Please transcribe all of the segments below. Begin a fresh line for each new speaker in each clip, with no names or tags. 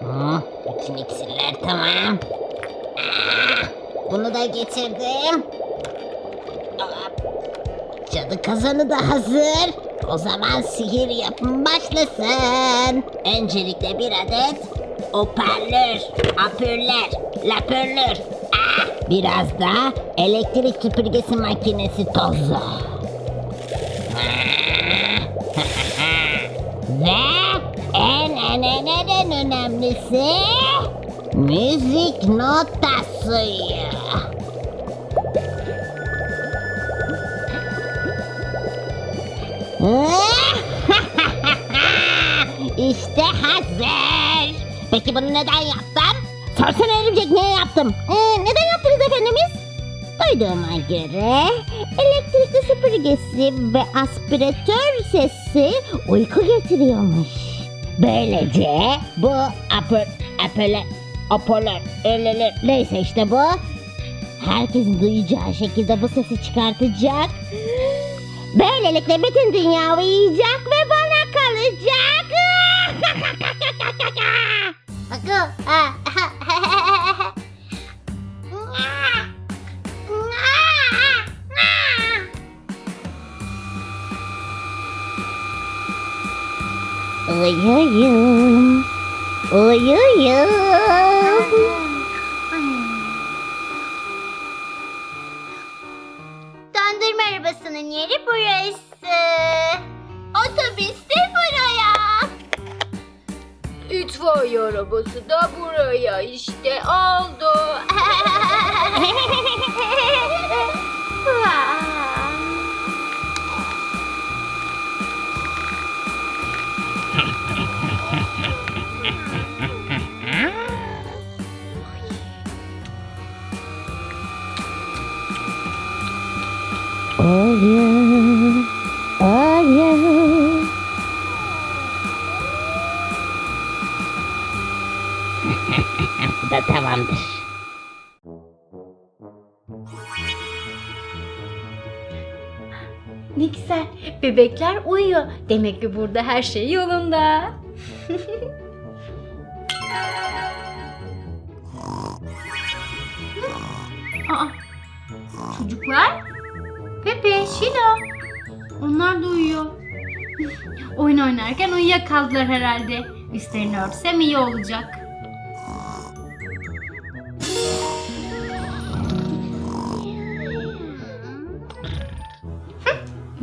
Hı, bütün iksirler tamam. Ah, Bunu da getirdim. Hop. Cadı kazanı da hazır. O zaman sihir yapım başlasın. Öncelikle bir adet hoparlör, apörler, lapörler. Ah, biraz da elektrik süpürgesi makinesi tozu. Önemlisi müzik notası. işte hazır. Peki bunu neden yaptım? Sorsana örümcek niye yaptım? Ee, neden yaptınız efendimiz? Duyduğuma göre elektrikli süpürgesi ve aspiratör sesi uyku getiriyormuş. Böylece bu apöle, apolör, öleler, neyse işte bu herkesin duyacağı şekilde bu sesi çıkartacak. Böylelikle bütün dünya uyuyacak ve bana kalacak. Uyuyun. Uyuyun.
Dondurma arabasının yeri burası. Otobüs de buraya. İtfaiye arabası da buraya işte oldu.
Uyu. Uyu. Bu da tamamdır.
ne güzel. Bebekler uyuyor. Demek ki burada her şey yolunda. Aa, çocuklar? Pepe, Şila. Onlar da uyuyor. Oyun oynarken uyuyakaldılar herhalde. Üstlerini örtsem iyi olacak.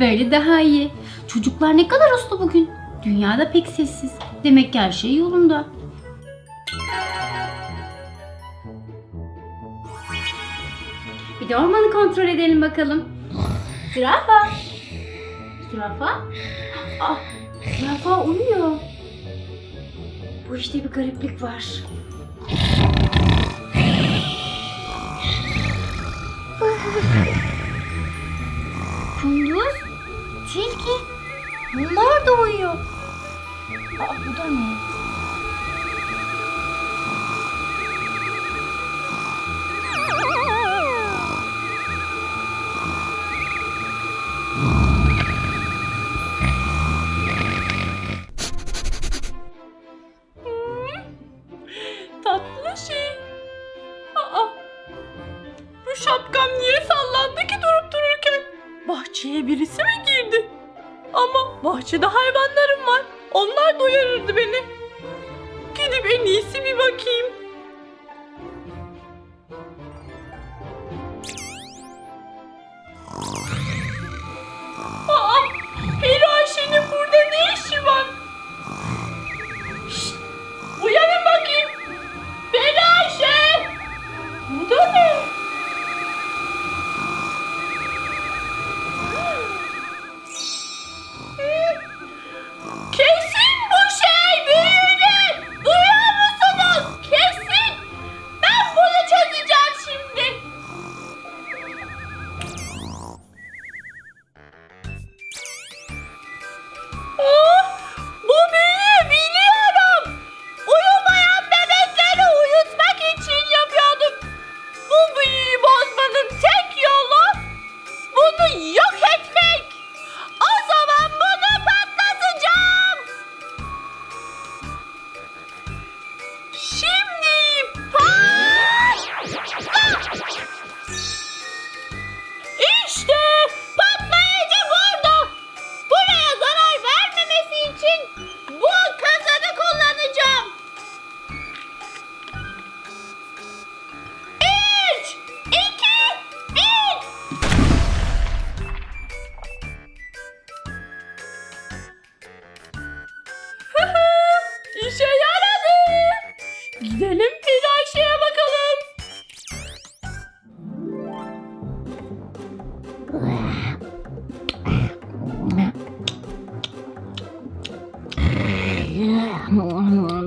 Böyle daha iyi. Çocuklar ne kadar uslu bugün. Dünyada pek sessiz. Demek ki her şey yolunda. Bir de ormanı kontrol edelim bakalım. Zürafa. Zürafa. Ah, zürafa uyuyor. Bu işte bir gariplik var. Kunduz, tilki. Bunlar da uyuyor. Aa, bu da ne?
Şapkam niye sallandı ki durup dururken? Bahçeye birisi mi girdi? Ama bahçede hayvanlarım var. Onlar da uyarırdı beni. Gidip en iyisi bir bakayım.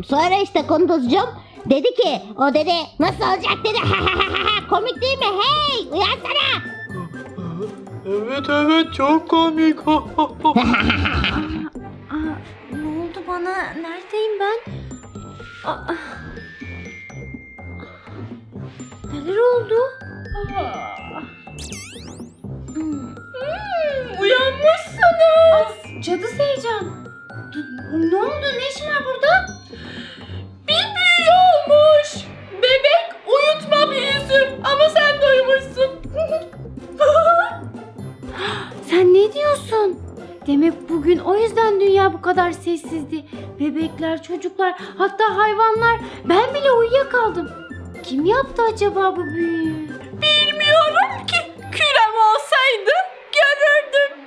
Sonra işte kunduzcum dedi ki o dedi nasıl olacak dedi. Komik değil mi? Hey uyansana.
Evet evet çok komik.
Aa, ne oldu bana? Neredeyim ben? Aa, neler oldu? Hmm. Demek bugün o yüzden dünya bu kadar sessizdi. Bebekler, çocuklar, hatta hayvanlar. Ben bile uyuyakaldım. Kim yaptı acaba bu büyüyü?
Bilmiyorum ki. Kürem olsaydı görürdüm.